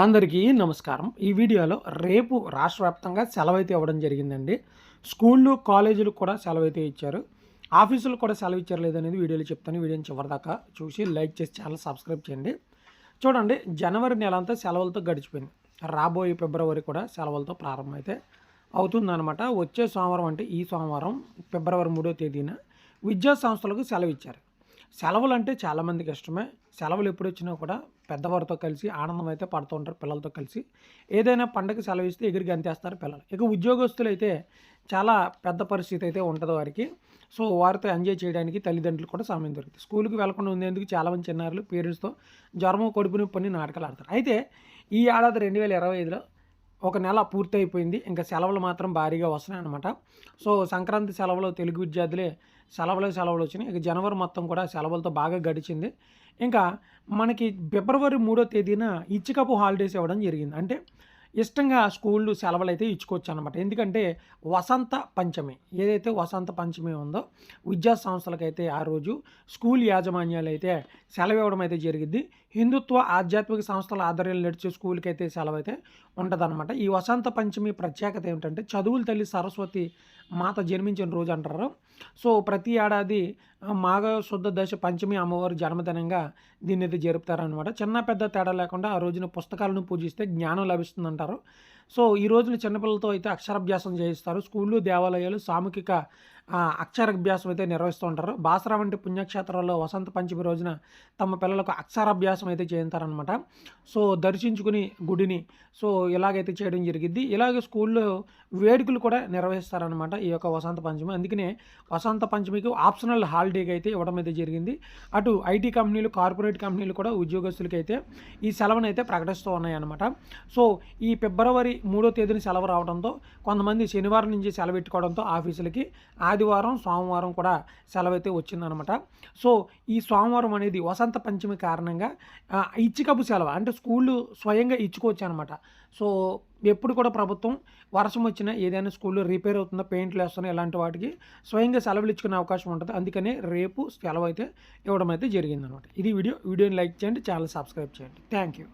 అందరికీ నమస్కారం. ఈ వీడియోలో రేపు రాష్ట్ర వ్యాప్తంగా సెలవైతే ఇవ్వడం జరిగిందండి. స్కూళ్ళు కాలేజీలు కూడా సెలవైతే ఇచ్చారు. ఆఫీసులు కూడా సెలవు ఇచ్చారు లేదనేది వీడియోలో చెప్తాను. వీడియోని చివరిదాకా చూసి లైక్ చేసి ఛానల్ సబ్స్క్రైబ్ చేయండి. చూడండి జనవరి నెల అంతా సెలవులతో గడిచిపోయింది. రాబోయే ఫిబ్రవరి కూడా సెలవులతో ప్రారంభమైతే అవుతుందన్నమాట. వచ్చే సోమవారం అంటే ఈ సోమవారం ఫిబ్రవరి మూడో తేదీన విద్యా సంస్థలకు సెలవు ఇచ్చారు. సెలవులు అంటే చాలామందికి ఇష్టమే సెలవులు ఎప్పుడు వచ్చినా కూడా పెద్దవారితో కలిసి ఆనందం అయితే పడుతూ ఉంటారు పిల్లలతో కలిసి. ఏదైనా పండగ సెలవు ఇస్తే ఎగిరికి అంతేస్తారు పిల్లలు. ఇక ఉద్యోగస్తులు అయితే చాలా పెద్ద పరిస్థితి అయితే ఉంటుంది వారికి. సో వారితో ఎంజాయ్ చేయడానికి తల్లిదండ్రులు కూడా సమయం దొరుకుతుంది. స్కూల్కి వెళ్ళకుండా ఉండేందుకు చాలామంది చిన్నారులు పేరెంట్స్తో జ్వరము కడుపు నొప్పి నాటకాలు ఆడతారు. అయితే ఈ ఏడాది రెండు వేల ఇరవై ఐదులో ఒక నెల పూర్తయిపోయింది. ఇంకా సెలవులు మాత్రం భారీగా వస్తున్నాయి అనమాట సో సంక్రాంతి సెలవులు తెలుగు విద్యార్థులే సెలవులు సెలవులు వచ్చినాయి. ఇక జనవరి మొత్తం కూడా సెలవులతో బాగా గడిచింది. ఇంకా మనకి ఫిబ్రవరి మూడో తేదీన ఇచ్చికపు హాలిడేస్ ఇవ్వడం జరిగింది. అంటే ఇష్టంగా స్కూళ్ళు సెలవులు అయితే ఇచ్చుకోవచ్చు అనమాట ఎందుకంటే వసంత పంచమి ఏదైతే వసంత పంచమి ఉందో విద్యా సంస్థలకైతే ఆ రోజు స్కూల్ యాజమాన్యాలు అయితే సెలవు ఇవ్వడం అయితే జరిగింది హిందుత్వ ఆధ్యాత్మిక సంస్థల ఆధ్వర్యంలో నడిచే స్కూల్కి అయితే సెలవు అయితే ఉంటుందన్నమాట. ఈ వసంత పంచమి ప్రత్యేకత ఏమిటంటే చదువుల తల్లి సరస్వతి మాత జన్మించిన రోజు అంటారు. సో ప్రతి ఏడాది మాఘ శుద్ధ దశ పంచమి అమ్మవారి జన్మదినంగా దీన్ని అయితే జరుపుతారనమాట చిన్న పెద్ద తేడా లేకుండా ఆ రోజున పుస్తకాలను పూజిస్తే జ్ఞానం లభిస్తుందంటారు. సో ఈ రోజున చిన్నపిల్లలతో అయితే అక్షరాభ్యాసం చేయిస్తారు. స్కూళ్ళు దేవాలయాలు సామూహిక అక్షరాభ్యాసం అయితే నిర్వహిస్తూ ఉంటారు బాసరా వంటి పుణ్యక్షేత్రాల్లో వసంత పంచమి రోజున తమ పిల్లలకు అక్షరాభ్యాసం అయితే చేస్తారనమాట సో దర్శించుకుని గుడిని సో ఇలాగైతే చేయడం జరిగింది ఇలాగే స్కూల్లో వేడుకలు కూడా నిర్వహిస్తారనమాట ఈ యొక్క వసంత పంచమి. అందుకనే వసంత పంచమికి ఆప్షనల్ హాలిడేకి అయితే ఇవ్వడం అయితే జరిగింది. అటు ఐటీ కంపెనీలు కార్పొరేట్ కంపెనీలు కూడా ఉద్యోగస్తులకి అయితే ఈ సెలవును అయితే ప్రకటిస్తూ ఉన్నాయన్నమాట. సో ఈ ఫిబ్రవరి మూడో తేదీన సెలవు రావడంతో కొంతమంది శనివారం నుంచి సెలవు పెట్టుకోవడంతో ఆఫీసులకి ఆదివారం సోమవారం కూడా సెలవైతే వచ్చిందనమాట. సో ఈ సోమవారం అనేది వసంత పంచమి కారణంగా ఇచ్చికపు సెలవు అంటే స్కూళ్ళు స్వయంగా ఇచ్చుకోవచ్చు అనమాట సో ఎప్పుడు కూడా ప్రభుత్వం వర్షం వచ్చినా ఏదైనా స్కూల్లో రిపేర్ అవుతుందో పెయింట్లు వేస్తున్నా ఇలాంటి వాటికి స్వయంగా సెలవులు ఇచ్చుకునే అవకాశం ఉంటుంది. అందుకని రేపు సెలవు అయితే ఇవ్వడం అయితే జరిగిందనమాట. ఇది వీడియో వీడియోని లైక్ చేయండి ఛానల్ సబ్స్క్రైబ్ చేయండి. Thank you.